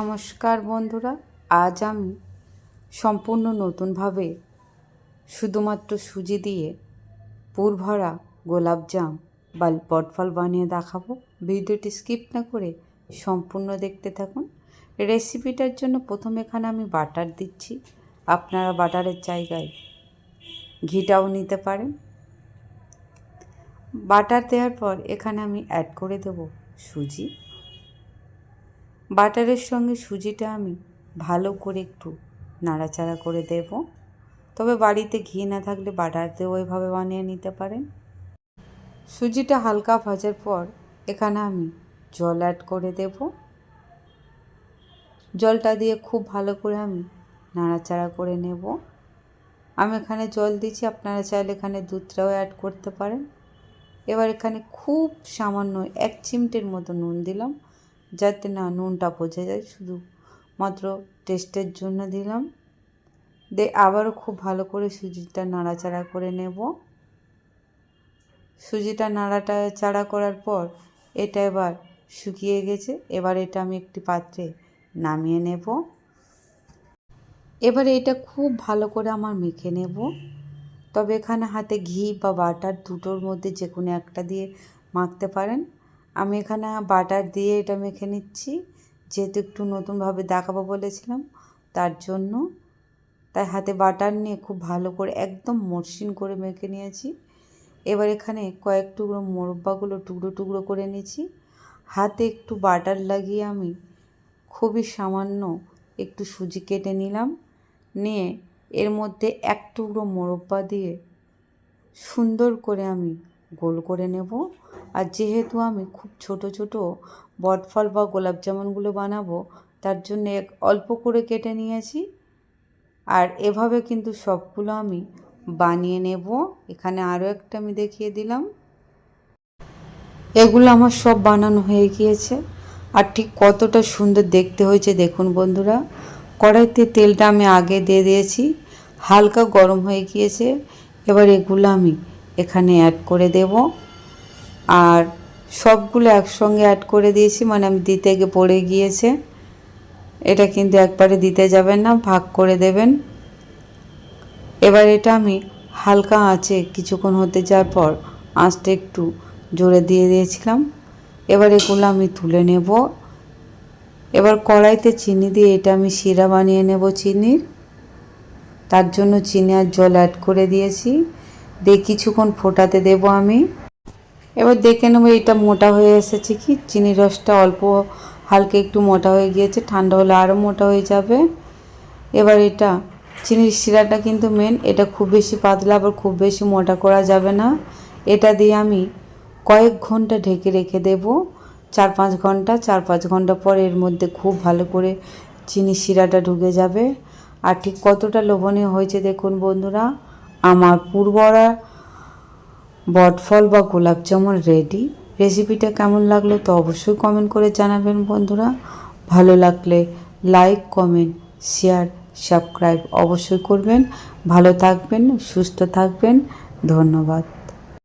নমস্কার বন্ধুরা, আজ আমি সম্পূর্ণ নতুনভাবে শুধুমাত্র সুজি দিয়ে পুর ভরা গোলাপজাম বা বটফল বানিয়ে দেখাবো। ভিডিওটি স্কিপ না করে সম্পূর্ণ দেখতে থাকুন। রেসিপিটার জন্য প্রথম এখানে আমি বাটার দিচ্ছি। আপনারা বাটারের জায়গায় ঘিটাও নিতে পারেন। বাটার দেওয়ার পর এখানে আমি অ্যাড করে দেব সুজি। বাটারের সঙ্গে সুজিটা আমি ভালো করে একটু নাড়াচাড়া করে দেব। তবে বাড়িতে ঘি না থাকলে বাটার ওইভাবে বানিয়ে নিতে পারেন। সুজিটা হালকা ভাজার পর এখানে আমি জল অ্যাড করে দেব। জলটা দিয়ে খুব ভালো করে আমি নাড়াচাড়া করে নেব। আমি এখানে জল দিচ্ছি আপনারা চাইলে এখানে দুধটাও অ্যাড করতে পারেন। এবার এখানে খুব সামান্য এক চিমটের মতো নুন দিলাম। যাতে না নুনটা বোঝা যায় শুধু মাত্র টেস্টের জন্য দিলাম। দিয়ে আবারও খুব ভালো করে সুজিটা নাড়াচাড়া করে নেব। সুজিটা নাড়াটা, চাড়া করার পর এটা এবার শুকিয়ে গেছে। এবার এটা আমি একটি পাত্রে নামিয়ে নেব। এবার এটা খুব ভালো করে আমার মেখে নেব। তবে এখানে হাতে ঘি বা বাটার দুটোর মধ্যে যে কোনো একটা দিয়ে মাখতে পারেন। আমি এখানে বাটার দিয়ে এটা মেখে নিচ্ছি। যেহেতু একটু নতুনভাবে দেখাবো বলেছিলাম, তার জন্য। তাই হাতে বাটার নিয়ে খুব ভালো করে একদম মসৃণ করে মেখে নিয়েছি। এবার এখানে কয়েক টুকরো মোরব্বাগুলো টুকরো টুকরো করে নিয়েছি। হাতে একটু বাটার লাগিয়ে আমি খুবই সামান্য একটু সুজি কেটে নিলাম। নিয়ে এর মধ্যে এক টুকরো মোরব্বা দিয়ে সুন্দর করে আমি গোল করে নেব। আর যেহেতু আমি খুব ছোট ছোট বটফল বা গোলাপ জামুনগুলো বানাবো, তার জন্য এক অল্প করে কেটে নিয়েছি। আর এভাবে কিন্তু সবগুলো আমি বানিয়ে নেব। এখানে আরও একটা আমি দেখিয়ে দিলাম। এগুলো আমার সব বানানো হয়ে গিয়েছে। আর ঠিক কতটা সুন্দর দেখতে হয়েছে দেখুন বন্ধুরা। কড়াইতে তেলটা আমি আগে দিয়ে দিয়েছি। হালকা গরম হয়ে গিয়েছে। এবার এগুলো আমি এখানে অ্যাড করে দেব। আর সবগুলো একসঙ্গে অ্যাড করে দিয়েছি মানে আমি দিতে গিয়ে পড়ে গিয়েছে। এটা কিন্তু একবারে দিতে যাবেন না, ভাগ করে দেবেন। এবার এটা আমি হালকা আঁচে কিছুক্ষণ হতে যাওয়ার পর আঁচটা একটু জোরে দিয়ে দিয়েছিলাম। এবার এগুলো আমি তুলে নেব। এবার কড়াইতে চিনি দিয়ে এটা আমি শিরা বানিয়ে নেব চিনির। তার জন্য চিনি আর জল অ্যাড করে দিয়েছি। দিয়ে কিছুক্ষণ ফোটাতে দেব আমি। এবার দেখে নেব এটা মোটা হয়ে এসেছে কি? চিনি রসটা অল্প, হালকা একটু মোটা হয়ে গিয়েছে, ঠান্ডা হলে আরও মোটা হয়ে যাবে। এবার এটা, চিনির শিরাটা কিন্তু মেন এটা খুব বেশি পাতলা আবার খুব বেশি মোটা করা যাবে না। এটা দিয়ে আমি কয়েক ঘণ্টা ঢেকে রেখে দেব, চার পাঁচ ঘণ্টা, চার পাঁচ ঘণ্টা পর এর মধ্যে খুব ভালো করে চিনি শিরাটা ঢুকে যাবে। আর ঠিক কতটা লোভনীয় হয়েছে দেখুন বন্ধুরা, আমার পূর্বরা বটফল বা গোলাপ জামুন রেডি রেসিপিটা কেমন লাগল তো অবশ্যই কমেন্ট করে জানাবেন বন্ধুরা। ভালো লাগলে লাইক কমেন্ট শেয়ার সাবস্ক্রাইব অবশ্যই করবেন। ভালো থাকবেন, সুস্থ থাকবেন। ধন্যবাদ।